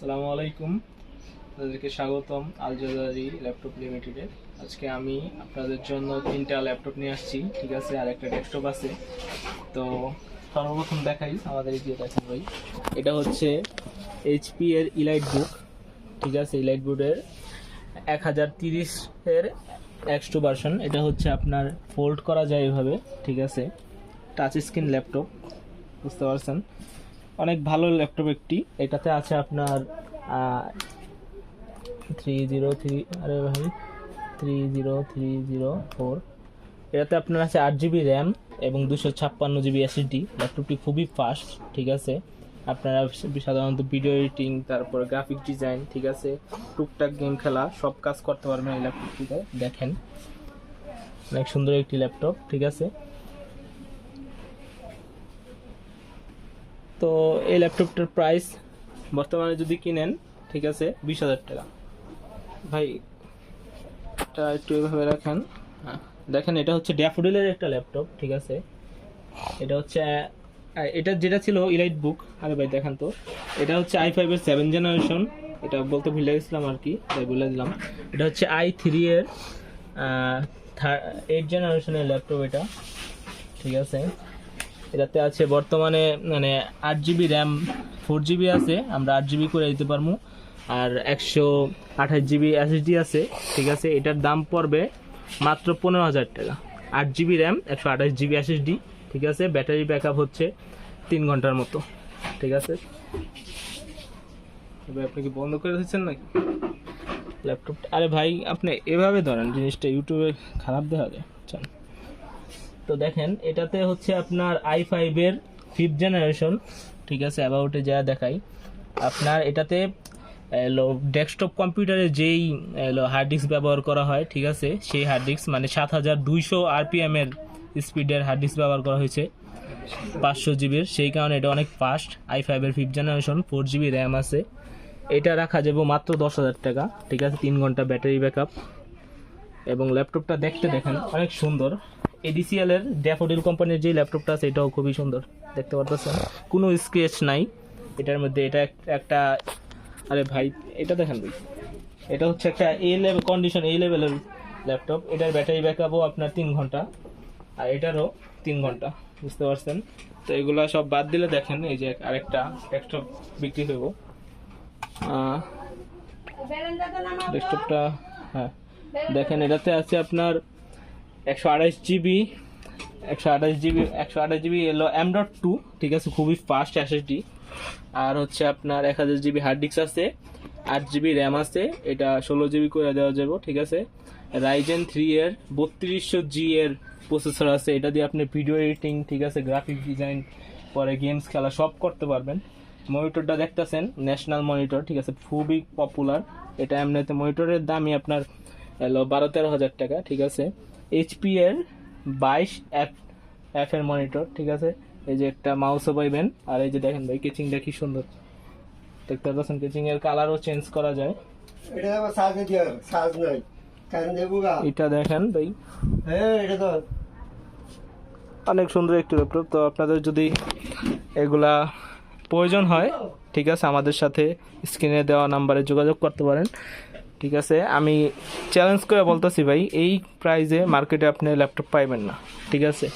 আসসালামু আলাইকুম। আপনাদেরকে স্বাগতম আল ল্যাপটপ লিমিটেডে। আজকে আমি আপনাদের জন্য তিনটা ল্যাপটপ নিয়ে আসছি, ঠিক আছে? আর একটা ডেস্কটপ আছে। তো সর্বপ্রথম দেখাই, আমাদের এই যে দেখেন ভাই, এটা হচ্ছে এইচপি এর ইলাইট বুক ঠিক আছে? ইলাইট বুকের এক হাজার তিরিশের এক্স টু ভার্সন এটা হচ্ছে আপনার ফোল্ড করা যায় এভাবে, ঠিক আছে? টাচ স্ক্রিন ল্যাপটপ বুঝতে পারছেন? অনেক ভালো ল্যাপটপ একটি। এটাতে আছে আপনার থ্রি জিরো থ্রি আরে ভাই three zero three zero four এটাতে আপনার আছে আট জিবি র্যাম এবং দুশো ছাপ্পান্ন জিবি এসএসডি ল্যাপটপটি খুবই ফাস্ট ঠিক আছে? আপনারা সাধারণত ভিডিও এডিটিং তারপর গ্রাফিক ডিজাইন ঠিক আছে? টুকটাক গেম খেলা, সব কাজ করতে পারবেন এই ল্যাপটপটিতে। দেখেন, অনেক সুন্দর একটি ল্যাপটপ, ঠিক আছে? তো এই ল্যাপটপটার প্রাইস বর্তমানে যদি কিনেন ঠিক আছে বিশ হাজার টাকা। ভাই এটা একটু এভাবে রাখেন। হ্যাঁ, দেখেন এটা হচ্ছে ড্যাফোডিলের একটা ল্যাপটপ ঠিক আছে। এটা হচ্ছে এটা যেটা ছিল ইলাইট বুক আরে ভাই দেখেন তো। এটা হচ্ছে আই ফাইভের সেভেন জেনারেশন এটা বলতে ভুলে গেছিলাম আর কি তাই বলে দিলাম। এটা হচ্ছে আই থ্রি এর এইট জেনারেশনের ল্যাপটপ এটা ঠিক আছে। এটাতে আছে বর্তমানে মানে আট জিবি র্যাম ফোর জিবি আছে, আমরা আট জিবি করে দিতে পারব আর একশো আঠাশ জিবি এসএসডি আছে, ঠিক আছে, এটার দাম পড়বে মাত্র পনেরো হাজার টাকা। আট জিবি র্যাম, একশো আঠাশ জিবি এসএসডি ঠিক আছে, ব্যাটারি ব্যাকআপ হচ্ছে তিন ঘণ্টার মতো, ঠিক আছে। এবার আপনি কি বন্ধ করে দিচ্ছেন নাকি? ল্যাপটপ আরে ভাই, আপনি এভাবে ধরেন, জিনিসটা ইউটিউবে খারাপ দেখা যায় চল তো দেখেন, এটাতে হচ্ছে আপনার আই ফাইভের ফিফথ জেনারেশন ঠিক আছে অ্যাবাউটে যা দেখাই। আপনার এটাতে ডেস্কটপ কম্পিউটারে যেই হার্ড ডিস্ক ব্যবহার করা হয়, ঠিক আছে, সেই হার্ড ডিস্ক মানে সাত হাজার দুইশো আরপিএম এর স্পিডের হার্ড ডিস্ক ব্যবহার করা হয়েছে, পাঁচশো জিবির সেই কারণে এটা অনেক ফাস্ট আই ফাইভের fifth generation four GB RAM আছে। এটা রাখা যাবে মাত্র দশ হাজার টাকা, ঠিক আছে, তিন ঘণ্টা ব্যাটারি ব্যাকআপ এবং ল্যাপটপটা দেখতে দেখেন, অনেক সুন্দর। এডিসিএল এর ড্যাফোডিল কোম্পানির যে ল্যাপটপটা আছে এটাও খুবই সুন্দর। দেখতে পারতেছেন? কোনো স্ক্রেচ নাই। এটার মধ্যে এটা এক- একটা আরে ভাই এটা দেখেন ভাই। এটা হচ্ছে একটা এ লেভেল কন্ডিশন এ লেভেলের ল্যাপটপ এটার ব্যাটারি ব্যাকআপও আপনার তিন ঘণ্টা আর এটারও তিন ঘণ্টা। বুঝতে পারছেন? তো এগুলা সব বাদ দিলে দেখেন এই যে আরেকটা ডেস্কটপ বিক্রি হইব। ডেস্কটপটা হ্যাঁ। দেখেন এটাতে আছে আপনার একশো আঠাশ জিবি, একশো আঠাশ জিবি, একশো আঠাশ জিবি এলো এম ডট টু ঠিক আছে, খুবই ফাস্ট এসএসডি আর হচ্ছে আপনার এক হাজার জিবি হার্ড ডিস্ক আছে, আট জিবি র্যাম আছে, এটা ষোলো জিবি করে দেওয়া যাবে, ঠিক আছে। রাইজেন থ্রি এর বত্রিশশো জি এর প্রসেসর আছে, এটা দিয়ে আপনি ভিডিও এডিটিং ঠিক আছে গ্রাফিক ডিজাইন পরে গেমস খেলা সব করতে পারবেন। মনিটরটা দেখতেছেন ন্যাশনাল মনিটর ঠিক আছে, খুবই পপুলার এটা এমনিতে মনিটরের দামই আপনার বারো তেরো হাজার টাকা, ঠিক আছে। এইচপি এর বাইশ এফ এর মনিটর ঠিক আছে? এই যে একটা মাউসও পাইবেন। আর এই যে দেখেন ভাই কেচিংটা কি সুন্দর। দেখতে পাচ্ছেন কেচিং এর কালারও চেঞ্জ করা যায়। এটা আবার সাজ দিতে সাজ কারণ দেবো এটা দেখেন ভাই। হ্যাঁ এটা তো। অনেক সুন্দর একটি ল্যাপটপ তো আপনাদের যদি এগুলা প্রয়োজন হয় ঠিক আছে আমাদের সাথে স্ক্রিনে দেওয়া নাম্বারে যোগাযোগ করতে পারেন। ঠিক আছে? আমি চ্যালেঞ্জ করে বলতেছি ভাই, এই প্রাইজে মার্কেটে আপনি ল্যাপটপ পাইবেন না, ঠিক আছে?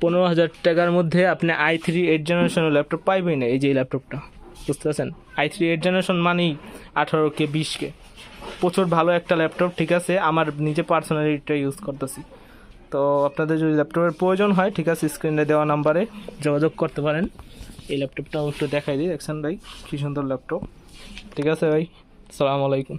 পনেরো হাজার টাকার মধ্যে আপনি আই থ্রি এইট জেনারেশনের ল্যাপটপ পাইবেন না, এই যে ল্যাপটপটা বুঝতে পারছেন? আই থ্রি এইট জেনারেশন মানেই আঠারো কে বিশ কে। প্রচুর ভালো একটা ল্যাপটপ ঠিক আছে? আমার নিজে পার্সোনালি এটা ইউজ করতেছি। তো আপনাদের যদি ল্যাপটপের প্রয়োজন হয়, ঠিক আছে স্ক্রিনে দেওয়া নাম্বারে যোগাযোগ করতে পারেন। এই ল্যাপটপটাও একটু দেখাই দিই, দেখছেন ভাই? কী সুন্দর ল্যাপটপ ঠিক আছে ভাই? আসসালামু আলাইকুম।